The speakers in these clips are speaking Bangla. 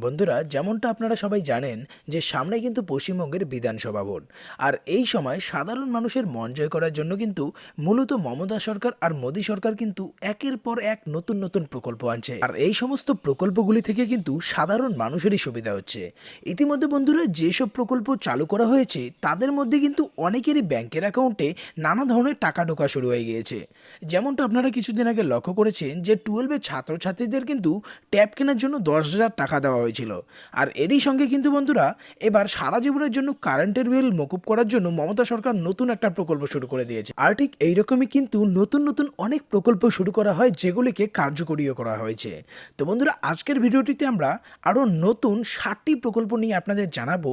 বন্ধুরা, যেমনটা আপনারা সবাই জানেন যে সামনে কিন্তু পশ্চিমবঙ্গের বিধানসভা ভোট। আর এই সময় সাধারণ মানুষের মন জয় করার জন্য কিন্তু মূলত মমতা সরকার আর মোদী সরকার কিন্তু একের পর এক নতুন নতুন প্রকল্প আনছে। আর এই সমস্ত প্রকল্পগুলি থেকে কিন্তু সাধারণ মানুষেরই সুবিধা হচ্ছে। ইতিমধ্যে বন্ধুরা, যেসব প্রকল্প চালু করা হয়েছে, তাদের মধ্যে কিন্তু অনেকেরই ব্যাংকের অ্যাকাউন্টে নানা ধরনের টাকা ঢোকা শুরু হয়ে গিয়েছে। যেমনটা আপনারা কিছুদিন আগে লক্ষ্য করেছেন যে টুয়েলভের ছাত্রছাত্রীদের কিন্তু ট্যাব কেনার জন্য দশ হাজার টাকা দেওয়া হয়েছিল। আর এরই সঙ্গে কিন্তু বন্ধুরা, এবার সারা জীবনের জন্য কারেন্টের বিল মকুব করার জন্য মমতা সরকার নতুন একটা প্রকল্প শুরু করে দিয়েছে। আর ঠিক এইরকমই কিন্তু নতুন নতুন অনেক প্রকল্প শুরু করা হয়, যেগুলিকে কার্যকরীও করা হয়েছে। তো বন্ধুরা, আজকের ভিডিওটিতে আমরা আরও নতুন ষাটটি প্রকল্প নিয়ে আপনাদের জানাব,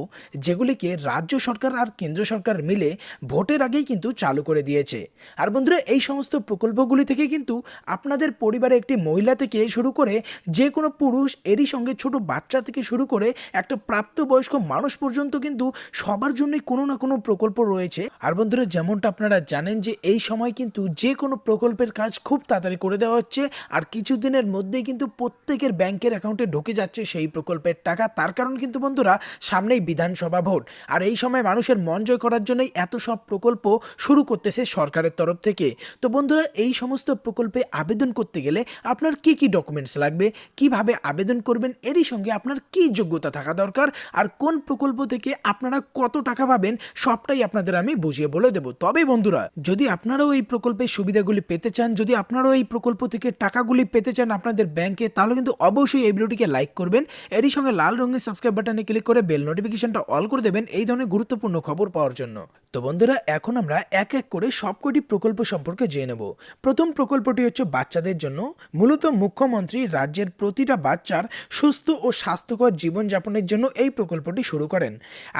যেগুলিকে রাজ্য সরকার আর কেন্দ্র সরকার মিলে ভোটের আগেই কিন্তু চালু করে দিয়েছে। আর বন্ধুরা, এই সমস্ত প্রকল্পগুলি থেকে কিন্তু আপনাদের পরিবারে একটি মহিলা থেকে শুরু করে যে কোনো পুরুষ এরই সঙ্গে ছোট বাচ্চা থেকে শুরু করে একটা প্রাপ্তবয়স্ক মানুষ পর্যন্ত কিন্তু সবার জন্যই কোনো না কোনো প্রকল্প রয়েছে। আর বন্ধুরা, যেমনটা আপনারা জানেন যে এই সময় কিন্তু যে কোনো প্রকল্পের কাজ খুব তাড়াতাড়ি করে দেওয়া হচ্ছে আর কিছুদিনের মধ্যেই কিন্তু প্রত্যেকের ব্যাংকের অ্যাকাউন্টে ঢুকে যাচ্ছে সেই প্রকল্পের টাকা। তার কারণ কিন্তু বন্ধুরা, সামনেই বিধানসভা ভোট। আর এই সময় মানুষের মন জয় করার জন্যই এত সব প্রকল্প শুরু করতেছে সরকারের তরফ থেকে। তো বন্ধুরা, এই সমস্ত প্রকল্পে আবেদন করতে গেলে আপনার কি কি ডকুমেন্টস লাগবে? কীভাবে আবেদন করবেন? এরই সঙ্গে আপনার কি যোগ্যতা থাকা দরকার আর কোন প্রকল্প থেকে আপনারা কত টাকা পাবেন সবটাই আপনাদের আমি বুঝিয়ে বলে দেবো। তবে বন্ধুরা, যদি আপনারাও এই প্রকল্পের সুবিধাগুলি পেতে চান, যদি আপনারাও এই প্রকল্প থেকে টাকাগুলি পেতে চান আপনাদের ব্যাংকে, তাহলে কিন্তু অবশ্যই এই ভিডিওটিকে লাইক করবেন। এরই সঙ্গে লাল রঙের সাবস্ক্রাইব বাটনে ক্লিক করে বেল নোটিফিকেশনটা অল করে দেবেন এই ধরনের গুরুত্বপূর্ণ খবর পাওয়ার জন্য। তো বন্ধুরা, এখন আমরা এক এক করে সবকটি প্রকল্প সম্পর্কে জেনে নেব। প্রথম প্রকল্পটি হচ্ছে বাচ্চাদের জন্য। মূলত মুখ্যমন্ত্রী রাজ্যের প্রতিটা বাচ্চার সুস্থ ও স্বাস্থ্যকর জীবনযাপনের জন্য এই প্রকল্পটি শুরু করেন।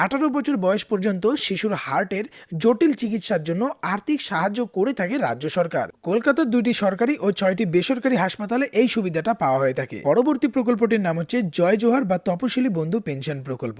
আঠারো বছর বয়স পর্যন্ত শিশুর হার্টের জটিল চিকিৎসার জন্য আর্থিক সাহায্য করে থাকে রাজ্য সরকার। কলকাতার দুইটি সরকারি ও ছয়টি বেসরকারি হাসপাতালে এই সুবিধাটা পাওয়া হয়ে থাকে। পরবর্তী প্রকল্পটির নাম হচ্ছে জয় জোহার বা তপশিলি বন্ধু পেনশন প্রকল্প।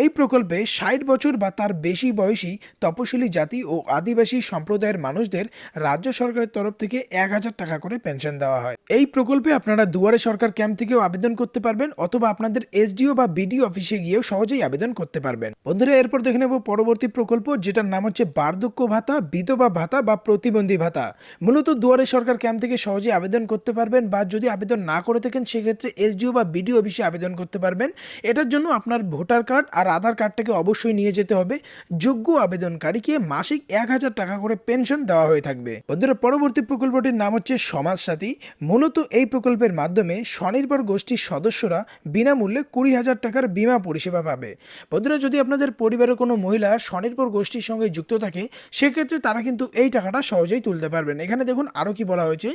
এই প্রকল্পে ষাট বছর বা তার বেশি বয়সী তপশিলি জাতি ও আদিবাসী সম্প্রদায়ের মানুষদের রাজ্য সরকারের তরফ থেকে এক হাজার টাকা করে পেনশন দেওয়া হয়। এই প্রকল্পে আপনারা দুয়ারে সরকার ক্যাম্প থেকেও আবেদন করতে পারবেন অথবা আপনাদের এসডিও বা বিডিও অফিসে গিয়েও সহজেই আবেদন করতে পারবেন। বন্ধুরা, এরপর দেখে নেব পরবর্তী প্রকল্প, যেটার নাম হচ্ছে বার্ধক্য ভাতা, বিধবা ভাতা বা প্রতিবন্ধী ভাতা। মূলত দুয়ারে সরকার ক্যাম্প থেকে সহজেই আবেদন করতে পারবেন বা যদি আবেদন না করে থাকেন, সেক্ষেত্রে এসডিও বা বিডিও অফিসে আবেদন করতে পারবেন। এটার জন্য আপনার ভোটার কার্ড আর আধার কার্ডটাকে অবশ্যই নিয়ে যেতে হবে। যোগ্য আবেদনকারীকে মাসিক এক হাজার টাকা করে পেনশন দেওয়া হয়ে থাকবে। বন্ধুরা, পরবর্তী প্রকল্পটির নাম হচ্ছে সমাজ সাথী মূলত এই প্রকল্পের মাধ্যমে স্বনির্ভর গোষ্ঠীর সদস্যরা বিনামূল্যে কুড়ি হাজার টাকার বিমা পরিষেবা পাবে। বন্ধুরা, যদি আপনাদের পরিবারের কোনো মহিলা স্বনির্ভর গোষ্ঠীর সঙ্গে যুক্ত থাকে, সেক্ষেত্রে তারা কিন্তু এই টাকাটা সহজেই তুলতে পারবেন। এখানে দেখুন আরও কি বলা হয়েছে।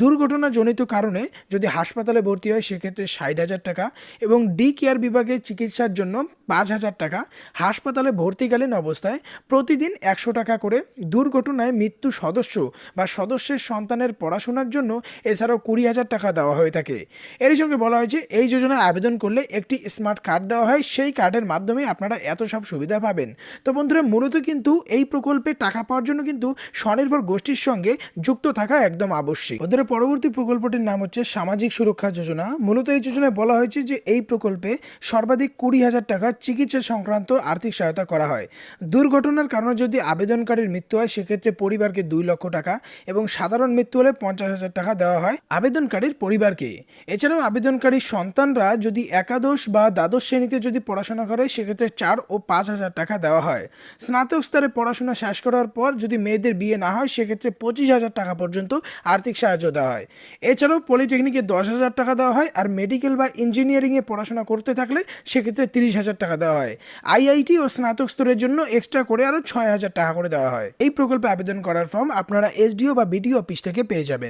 দুর্ঘটনাজনিত কারণে যদি হাসপাতালে ভর্তি হয়, সেক্ষেত্রে ষাট হাজার টাকা এবং ডি কেয়ার বিভাগে চিকিৎসার জন্য পাঁচ হাজার টাকা। হাসপাতালে ভর্তিকালীন অবস্থায় প্রতিদিন একশো টাকা করে দুর্ঘটনায় মৃত্যু সদস্য বা সদস্যের সন্তানের পড়াশোনার জন্য এছাড়াও কুড়ি হাজার টাকা দেওয়া হয়ে থাকে। এরই সঙ্গে বলা হয়েছে, এই যোজনায় আবেদন করলে একটি স্মার্ট কার্ড দেওয়া হয়, সেই কার্ডের মাধ্যমে আপনারা এত সব সুবিধা পাবেন। তো বন্ধুরা, মূলত কিন্তু এই প্রকল্পে টাকা পাওয়ার জন্য কিন্তু স্বনির্ভর গোষ্ঠীর সঙ্গে যুক্ত থাকা একদম আবশ্যিক। বন্ধুরা, পরবর্তী প্রকল্পটির নাম হচ্ছে সামাজিক সুরক্ষা যোজনা। মূলত এই যোজনায় বলা হয়েছে যে এই প্রকল্পে সর্বাধিক কুড়ি হাজার টাকা চিকিৎসা সংক্রান্ত আর্থিক সহায়তা করা হয়। দুর্ঘটনার কারণে যদি আবেদনকারীর মৃত্যু হয়, সেক্ষেত্রে পরিবারকে দুই লক্ষ টাকা এবং সাধারণ মৃত্যু হলে পঞ্চাশ হাজার টাকা দেওয়া হয় আবেদনকারীর পরিবারকে। এছাড়াও আবেদনকারীর সন্তানরা যদি একাদশ বা দ্বাদশ শ্রেণীতে যদি পড়াশোনা করে, সেক্ষেত্রে চার ও পাঁচ হাজার টাকা দেওয়া হয়। স্নাতক স্তরে পড়াশোনা শেষ করার পর যদি মেয়েদের বিয়ে না হয়, সেক্ষেত্রে পঁচিশ হাজার টাকা পর্যন্ত আর্থিক সাহায্য দেওয়া হয়। এছাড়াও পলিটেকনিকে দশ হাজার টাকা দেওয়া হয় আর মেডিকেল বা ইঞ্জিনিয়ারিংয়ে পড়াশোনা করতে থাকলে সেক্ষেত্রে তিরিশ হাজার টাকা দেওয়া হয়। আইআইটি ও স্নাতক স্তরের জন্য এক্সট্রা করে আরও ছয় হাজার টাকা করে দেওয়া হয়। এই প্রকল্পে আবেদন করার ফর্ম আপনারা এসডিও বা বিডিও অফিস থেকে পেয়ে যাবেন।